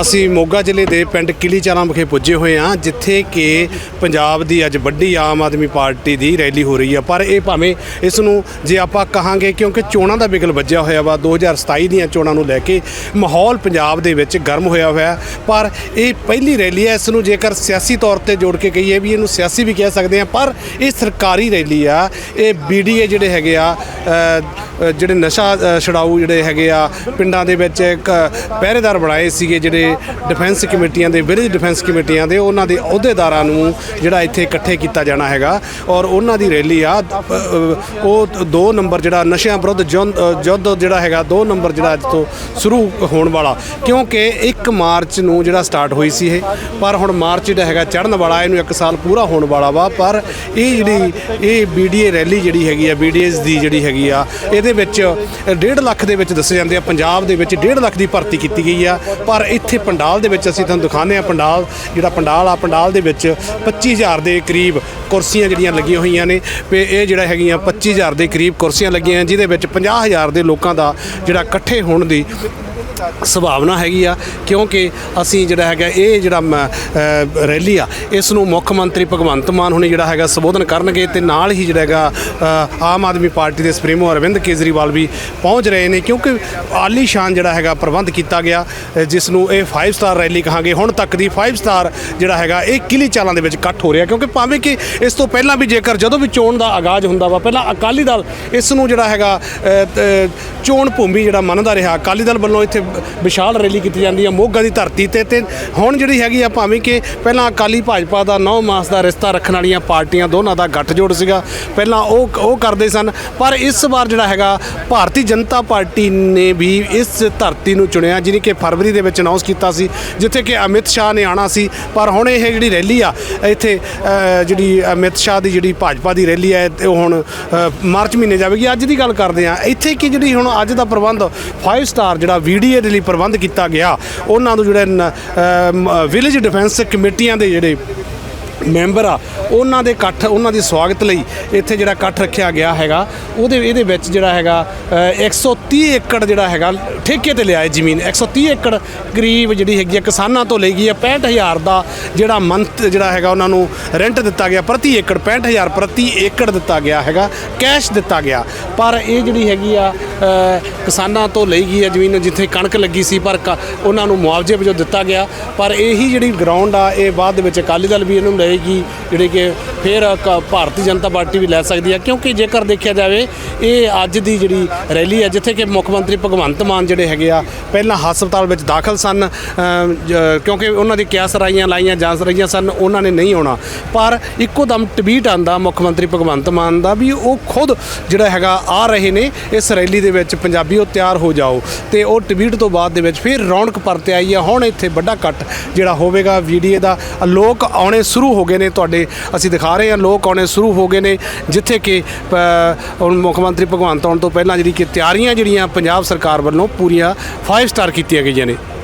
ਅਸੀਂ ਮੋਗਾ ਜ਼ਿਲ੍ਹੇ ਦੇ ਪਿੰਡ ਕਿਲੀਚਾਰਾਂ ਵਿਖੇ ਪੁੱਜੇ ਹੋਏ ਹਾਂ ਜਿੱਥੇ ਕਿ ਪੰਜਾਬ ਦੀ ਅੱਜ ਵੱਡੀ ਆਮ ਆਦਮੀ ਪਾਰਟੀ ਦੀ ਰੈਲੀ ਹੋ ਰਹੀ ਹੈ ਪਰ ਇਹ ਭਾਵੇਂ ਇਸ ਨੂੰ ਜੇ ਆਪਾਂ ਕਹਾਂਗੇ ਕਿਉਂਕਿ ਚੋਣਾਂ ਦਾ ਬਿਗਲ ਵੱਜਿਆ ਹੋਇਆ ਵਾ 2027 ਦੀਆਂ ਚੋਣਾਂ ਨੂੰ ਲੈ ਕੇ ਮਾਹੌਲ ਪੰਜਾਬ ਦੇ ਵਿੱਚ ਗਰਮ ਹੋਇਆ ਹੋਇਆ। ਪਰ ਇਹ ਪਹਿਲੀ ਰੈਲੀ ਹੈ ਇਸ ਨੂੰ ਜੇਕਰ ਸਿਆਸੀ ਤੌਰ ਤੇ ਜੋੜ ਕੇ ਕਹੀਏ ਵੀ ਇਹਨੂੰ ਸਿਆਸੀ ਵੀ ਕਹਿ ਸਕਦੇ ਆ ਪਰ ਇਹ ਸਰਕਾਰੀ ਰੈਲੀ ਆ। ਇਹ ਬੀਡੀਏ ਜਿਹੜੇ ਹੈਗੇ ਆ ਜਿਹੜੇ ਨਸ਼ਾ ਅ, ਛਡਾਊ ਜਿਹੜੇ ਹੈਗੇ ਆ ਪਿੰਡਾਂ ਦੇ ਵਿੱਚ ਇੱਕ ਪਹਿਰੇਦਾਰ ਬਣਾਏ ਸੀਗੇ ਜਿਹੜੇ ਡਿਫੈਂਸ ਕਮੇਟੀਆਂ ਦੇ ਵਿਲੇਜ ਡਿਫੈਂਸ ਕਮੇਟੀਆਂ ਦੇ, ਉਹਨਾਂ ਦੇ ਅਹੁਦੇਦਾਰਾਂ ਨੂੰ ਜਿਹੜਾ ਇੱਥੇ ਇਕੱਠੇ ਕੀਤਾ ਜਾਣਾ ਹੈਗਾ। ਔਰ ਉਹਨਾਂ ਦੀ ਰੈਲੀ ਆ ਉਹ ਦੋ ਨੰਬਰ ਜਿਹੜਾ ਨਸ਼ਿਆਂ ਵਿਰੁੱਧ ਜੁਨ- ਯੁੱਧ ਜਿਹੜਾ ਹੈਗਾ, ਦੋ ਨੰਬਰ ਜਿਹੜਾ ਅੱਜ ਤੋਂ ਸ਼ੁਰੂ ਹੋਣ ਵਾਲਾ। ਕਿਉਂਕਿ 1 ਮਾਰਚ ਨੂੰ ਜਿਹੜਾ ਸਟਾਰਟ ਹੋਈ ਸੀ ਇਹ, ਪਰ ਹੁਣ ਮਾਰਚ ਜਿਹੜਾ ਹੈਗਾ ਚੜ੍ਹਨ ਵਾਲਾ, ਇਹਨੂੰ 1 ਸਾਲ ਪੂਰਾ ਹੋਣ ਵਾਲਾ ਵਾ। ਪਰ ਇਹ ਜਿਹੜੀ, ਇਹ ਬੀਡੀਏ ਰੈਲੀ ਜਿਹੜੀ ਹੈਗੀ ਆ ਬੀਡੀਐਸ ਦੀ ਜਿਹੜੀ ਹੈਗੀ ਆ, ਇਹਦੇ ਵਿੱਚ 1.5 ਲੱਖ ਦੇ ਵਿੱਚ ਦੱਸੇ ਜਾਂਦੇ ਆ, ਪੰਜਾਬ ਦੇ ਵਿੱਚ 1.5 ਲੱਖ ਦੀ ਭਰਤੀ ਕੀਤੀ ਗਈ ਆ। ਪਰ ਇੱਥੇ ਪੰਡਾਲ ਦੇ ਵਿੱਚ ਅਸੀਂ ਤੁਹਾਨੂੰ ਦਿਖਾਉਂਦੇ ਆ ਪੰਡਾਲ, ਜਿਹੜਾ ਪੰਡਾਲ ਆ, ਪੰਡਾਲ ਦੇ ਵਿੱਚ 25000 ਦੇ ਕਰੀਬ ਕੁਰਸੀਆਂ ਜਿਹੜੀਆਂ ਲੱਗੀਆਂ ਹੋਈਆਂ ਨੇ। ਤੇ ਇਹ ਜਿਹੜਾ ਹੈਗੀਆਂ 25000 ਦੇ ਕਰੀਬ ਕੁਰਸੀਆਂ ਲੱਗੀਆਂ, ਜਿਹਦੇ ਵਿੱਚ 50000 ਦੇ ਲੋਕਾਂ ਦਾ ਜਿਹੜਾ ਇਕੱਠੇ ਹੋਣ ਦੀ ਸੰਭਾਵਨਾ ਹੈਗੀ ਆ, ਕਿਉਂਕਿ ਅਸੀਂ ਜਿਹੜਾ ਹੈਗਾ, ਇਹ ਜਿਹੜਾ ਮ- ਰੈਲੀ ਆ, ਇਸ ਨੂੰ ਮੁੱਖ ਮੰਤਰੀ ਭਗਵੰਤ ਮਾਨ ਹੁਣੇ ਜਿਹੜਾ ਹੈਗਾ ਸੰਬੋਧਨ ਕਰਨਗੇ ਤੇ ਨਾਲ ਹੀ ਜਿਹੜਾ ਹੈਗਾ ਆਮ ਆਦਮੀ ਪਾਰਟੀ ਦੇ ਸੁਪਰੀਮੋ ਅਰਵਿੰਦ ਕੇਜਰੀਵਾਲ ਵੀ ਪਹੁੰਚ ਰਹੇ ਨੇ, ਕਿਉਂਕਿ ਆਲੀਸ਼ਾਨ ਜਿਹੜਾ ਹੈਗਾ ਪ੍ਰਬੰਧ ਕੀਤਾ ਗਿਆ ਜਿਸ ਨੂੰ ਇਹ 5 ਸਟਾਰ ਰੈਲੀ ਕਹਾਂਗੇ, ਹੁਣ ਤੱਕ ਦੀ 5 ਸਟਾਰ ਜਿਹੜਾ ਹੈਗਾ, ਇਹ ਕਿਲੀ ਚਾਲਾਂ ਦੇ ਵਿੱਚ ਇਕੱਠ ਹੋ ਰਿਹਾ, ਕਿਉਂਕਿ ਭਾਵੇਂ ਕਿ ਇਸ ਤੋਂ ਪਹਿਲਾਂ ਵੀ ਜੇਕਰ ਜਦੋਂ ਵੀ ਚੋਣ ਦਾ ਆਗਾਜ਼ ਹੁੰਦਾ ਵਾ, ਪਹਿਲਾਂ ਅਕਾਲੀ ਦਲ ਇਸ ਨੂੰ ਜਿਹੜਾ ਹੈਗਾ ਚੋਣ ਭੂਮੀ ਜਿਹੜਾ ਮੰਨਦਾ ਰਿਹਾ, ਅਕਾਲੀ ਦਲ ਵੱਲੋਂ ਇੱਥੇ ਵਿਸ਼ਾਲ ਰੈਲੀ ਕੀਤੀ ਜਾਂਦੀ ਹੈ ਮੋਗਾ ਦੀ ਧਰਤੀ ਤੇ ਤੇ ਹੁਣ ਜਿਹੜੀ ਹੈਗੀ ਆ ਭਾਵੇਂ ਕਿ ਪਹਿਲਾਂ ਅਕਾਲੀ ਭਾਜਪਾ ਦਾ 9 ਮਾਸ ਦਾ ਰਿਸ਼ਤਾ ਰੱਖਣ ਵਾਲੀਆਂ ਪਾਰਟੀਆਂ ਦੋਨਾਂ ਦਾ ਗੱਠਜੋੜ ਸੀਗਾ, ਪਹਿਲਾਂ ਉਹ ਉਹ ਕਰਦੇ ਸਨ, ਪਰ ਇਸ ਵਾਰ ਜਿਹੜਾ ਹੈਗਾ ਭਾਰਤੀ ਜਨਤਾ ਪਾਰਟੀ ਨੇ ਵੀ ਇਸ ਧਰਤੀ ਨੂੰ ਚੁਣਿਆ, ਜਿਹਨੇ ਕਿ ਫਰਵਰੀ ਦੇ ਵਿੱਚ ਅਨਾਉਂਸ ਕੀਤਾ ਸੀ, ਜਿੱਥੇ ਕਿ ਅਮਿਤ ਸ਼ਾਹ ਨੇ ਆਣਾ ਸੀ, ਪਰ ਹੁਣ ਇਹ ਜਿਹੜੀ ਰੈਲੀ ਆ, ਇੱਥੇ ਜਿਹੜੀ ਅਮਿਤ ਸ਼ਾਹ ਦੀ ਜਿਹੜੀ ਭਾਜਪਾ ਦੀ ਰੈਲੀ ਹੈ ਉਹ ਹੁਣ ਮਾਰਚ ਮਹੀਨੇ ਜਾਵੇਗੀ। ਅੱਜ ਦੀ ਗੱਲ ਕਰਦੇ ਆ ਇੱਥੇ ਕਿ ਜਿਹੜੀ ਹੁਣ ਅੱਜ ਦਾ ਪ੍ਰਬੰਧ 5 ਸਟਾਰ ਜਿਹੜਾ ਵੀਡੀਏ ਦੇ ਲਈ ਪ੍ਰਬੰਧ ਕੀਤਾ ਗਿਆ। ਉਹਨਾਂ ਨੂੰ ਜਿਹੜੇ ਵਿਲੇਜ ਡਿਫੈਂਸ ਕਮੇਟੀਆਂ ਦੇ ਜਿਹੜੇ ਮੈਂਬਰ ਆ ਉਹਨਾਂ ਦੇ ਇਕੱਠ ਉਹਨਾਂ ਦੀ ਸਵਾਗਤ ਲਈ ਇੱਥੇ ਜਿਹੜਾ ਇਕੱਠ ਰੱਖਿਆ ਗਿਆ ਹੈਗਾ। ਉਹਦੇ ਇਹਦੇ ਵਿੱਚ ਜਿਹੜਾ ਹੈਗਾ ਅ, 130 ਏਕੜ ਜਿਹੜਾ ਹੈਗਾ ਠੇਕੇ ਤੇ ਲਿਆ ਹੈ ਜ਼ਮੀਨ 130 ਏਕੜ ਕਰੀਬ ਜਿਹੜੀ ਹੈਗੀ ਆ ਕਿਸਾਨਾਂ ਤੋਂ ਲਈ ਗਈ ਹੈ 65000 ਦਾ ਜਿਹੜਾ ਮੰਥ ਜਿਹੜਾ ਹੈਗਾ ਉਹਨਾਂ ਨੂੰ ਰੈਂਟ ਦਿੱਤਾ ਗਿਆ। ਪ੍ਰਤੀ ਏਕੜ 65000 ਪ੍ਰਤੀ ਏਕੜ ਦਿੱਤਾ ਗਿਆ ਹੈਗਾ ਕੈਸ਼ ਦਿੱਤਾ ਗਿਆ। ਪਰ ਇਹ ਜਿਹੜੀ ਹੈਗੀ ਆ ਕਿਸਾਨਾਂ ਤੋਂ ਲਈ ਗਈ ਹੈ ਜ਼ਮੀਨ ਜਿੱਥੇ ਕਣਕ ਲੱਗੀ ਸੀ, ਪਰ ਕ- ਉਹਨਾਂ ਨੂੰ ਮੁਆਵਜ਼ੇ ਵਜੋਂ ਦਿੱਤਾ ਗਿਆ। ਪਰ ਇਹੀ ਜਿਹੜੀ ਗਰਾਊਂਡ ਆ, ਇਹ ਬਾਅਦ ਦੇ ਵਿੱਚ ਅਕਾਲੀ ਦਲ ਵੀ ਇਹਨੂੰ ਲਏਗੀ, ਜਿਹੜੇ ਕਿ ਫਿਰ ਕ- ਭਾਰਤੀ ਜਨਤਾ ਪਾਰਟੀ ਵੀ ਲੈ ਸਕਦੀ ਹੈ ਕਿਉਂਕਿ ਜੇਕਰ ਦੇਖਿਆ ਜਾਵੇ, ਇਹ ਅੱਜ ਦੀ ਜਿਹੜੀ ਰੈਲੀ ਹੈ ਜਿੱਥੇ ਕਿ ਮੁੱਖ ਮੰਤਰੀ ਭਗਵੰਤ ਮਾਨ ਜਿਹੜੇ ਹੈਗੇ ਆ, ਪਹਿਲਾਂ ਹਸਪਤਾਲ ਵਿੱਚ ਦਾਖਲ ਸਨ ਕਿਉਂਕਿ ਉਹਨਾਂ ਦੀ ਕਿਆ ਸਰਾਈਆਂ ਲਾਈਆਂ, ਜਾ ਰਹੀਆਂ ਸਨ, ਉਹਨਾਂ ਨੇ ਨਹੀਂ ਆਉਣਾ। ਪਰ ਇੱਕੋ ਦਮ ਟਵੀਟ ਆਂਦਾ ਮੁੱਖ ਮੰਤਰੀ ਭਗਵੰਤ ਮਾਨ ਦਾ ਵੀ ਉਹ ਖੁਦ ਜਿਹੜਾ ਹੈਗਾ ਆ ਰਹੇ ਨੇ ਇਸ ਰੈਲੀ ਦੇ ਵਿੱਚ ਪੰਜਾਬੀਓ ਤਿਆਰ ਹੋ ਜਾਓ ਤੇ ਉਹ ਟਵੀਟ ਤੋਂ ਬਾਅਦ ਦੇ ਵਿੱਚ ਫਿਰ ਰੌਣਕ ਪਰਤ ਆਈ ਹੈ ਹੁਣ ਇੱਥੇ ਵੱਡਾ ਕੱਟ ਜਿਹੜਾ ਹੋਵੇਗਾ ਵੀਡੀਏ ਦਾ। ਲੋਕ ਆਉਣੇ ਸ਼ੁਰੂ ਹੋ ਗਏ ਨੇ ਤੁਹਾਡੇ, ਅਸੀਂ ਦਿਖਾ ਰਹੇ ਹਾਂ, ਲੋਕ ਆਉਣੇ ਸ਼ੁਰੂ ਹੋ ਗਏ ਨੇ, ਜਿੱਥੇ ਕਿ ਹੁਣ ਮੁੱਖ ਮੰਤਰੀ ਭਗਵੰਤ ਆਉਣ ਤੋਂ ਪਹਿਲਾਂ ਜਿਹੜੀ ਕਿ ਤਿਆਰੀਆਂ ਜਿਹੜੀਆਂ ਪੰਜਾਬ ਸਰਕਾਰ ਵੱਲੋਂ ਪੂਰੀਆਂ 5 ਸਟਾਰ ਕੀਤੀਆਂ ਗਈਆਂ ਨੇ।